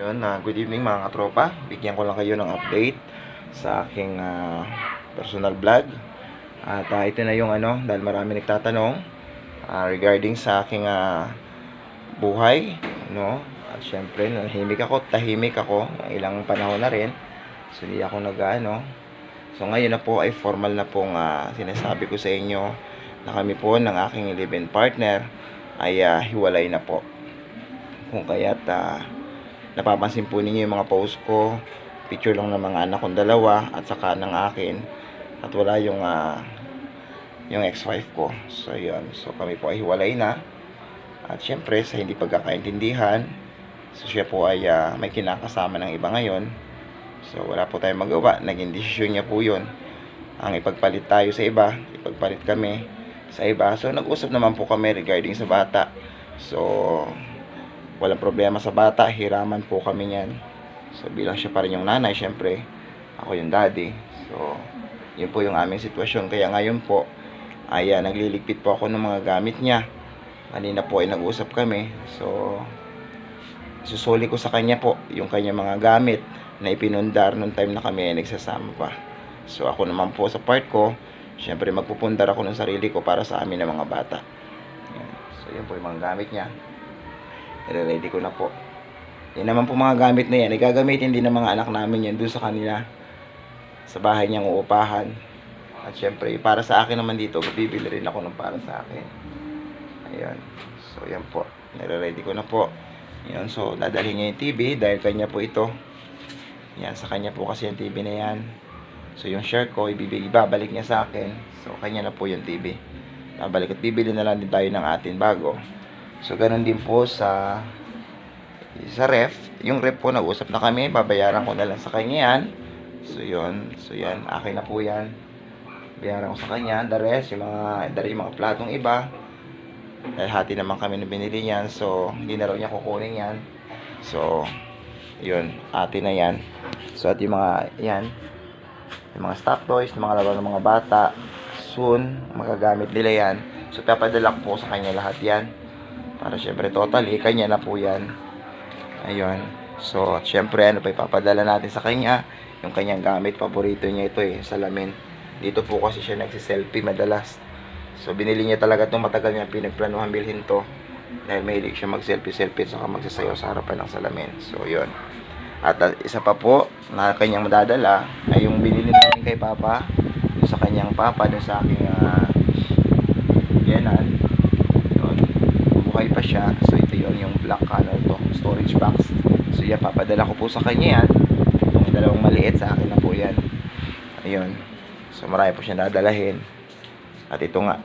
Yun, ah, good evening mga katropa. Bigyan ko lang kayo ng update sa aking ah, personal vlog. At ah, ito na yung ano, dahil marami nagtatanong ah, regarding sa aking ah, buhay, no? At syempre, nahimik ako, tahimik ako, ilang panahon na rin. So, hindi ako nag ano. So, ngayon na po ay formal na pong ah, sinasabi ko sa inyo na kami po ng aking live-in partner ay ah, hiwalay na po. Kung kaya't ah, napapansin po ninyo yung mga post ko. Picture lang ng mga anak kong dalawa at saka ng akin. At wala yung ah, yung ex-wife ko. So yun. So kami po ay hiwalay na. At syempre sa hindi pagkakaintindihan so siya po ay ah, may kinakasama ng iba ngayon. So wala po tayong magawa. Naging desisyon niya po yun. Ang ipagpalit tayo sa iba ipagpalit kami sa iba. So nag-usap naman po kami regarding sa bata. So walang problema sa bata, hiraman po kami niyan. So bilang siya pa rin yung nanay, syempre, ako yung daddy. So, yun po yung aming sitwasyon. Kaya ngayon po, ay ah, nagliligpit po ako ng mga gamit niya. Kanina po ay nag-usap kami. So, susuli ko sa kanya po yung kanya mga gamit na ipinundar nung time na kami ay nagsasama pa. So, ako naman po sa part ko, syempre magpupundar ako ng sarili ko para sa amin ng mga bata. So, yun po yung mga gamit niya ready ko na po. Yan naman po mga gamit na yan. Igagamitin din ng mga anak namin yan doon sa kanila. Sa bahay niyang uupahan. At syempre, para sa akin naman dito, bibili rin ako ng para sa akin. Ayan. So, yan po. Nire-ready ko na po. Yan. So, dadalhin niya yung TV dahil kanya po ito. Yan. Sa kanya po kasi yung TV na yan. So, yung share ko, ibibig, ibabalik niya sa akin. So, kanya na po yung TV. Babalik at bibili na lang din tayo ng atin bago. So, ganun din po sa sa ref. Yung ref po, nag-usap na kami. Babayaran ko na lang sa kanya yan. So, yun. So, yan. Akin na po yan. Bayaran ko sa kanya. The rest, yung mga, the rest, yung mga platong iba. Dahil hati naman kami na binili niyan. So, hindi na raw niya kukunin yan. So, yun. Ate na yan. So, at yung mga, yan. Yung mga stock toys, yung mga laro ng mga bata. Soon, magagamit nila yan. So, papadala ko po sa kanya lahat yan. Para syempre totally, kanya na po yan. Ayun. So, syempre, ano pa ipapadala natin sa kanya? Yung kanyang gamit, paborito niya ito eh, salamin. Dito po kasi siya nagsiselfie madalas. So, binili niya talaga itong matagal niya pinagplanuhan bilhin to. Dahil mahilig siya mag-selfie-selfie saka magsasayaw sa harapan ng salamin. So, yun. At uh, isa pa po na kanyang madadala ay yung binili namin kay Papa. Sa kanyang Papa, dun sa aking uh, yanan. Yun buhay pa siya. So, ito yun yung black ano to, storage box. So, yan, papadala ko po sa kanya yan. Itong dalawang maliit sa akin na po yan. Ayun. So, marami po siya dadalahin. At ito nga.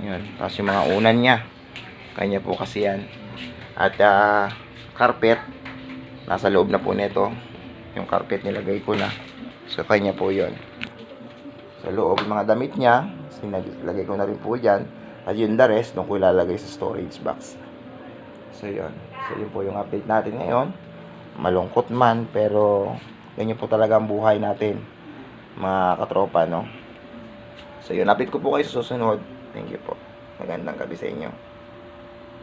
Yun. Tapos yung mga unan niya. Kanya po kasi yan. At, ah, carpet. Nasa loob na po nito. Yung carpet nilagay ko na. So, kanya po yun. Sa loob, mga damit niya. Sinalagay ko na rin po dyan. At yun the rest, doon ko ilalagay sa storage box. So, yun. So, yun po yung update natin ngayon. Malungkot man, pero ganyan po talaga ang buhay natin. Mga katropa, no? So, yun. Update ko po kayo sa susunod. Thank you po. Magandang gabi sa inyo.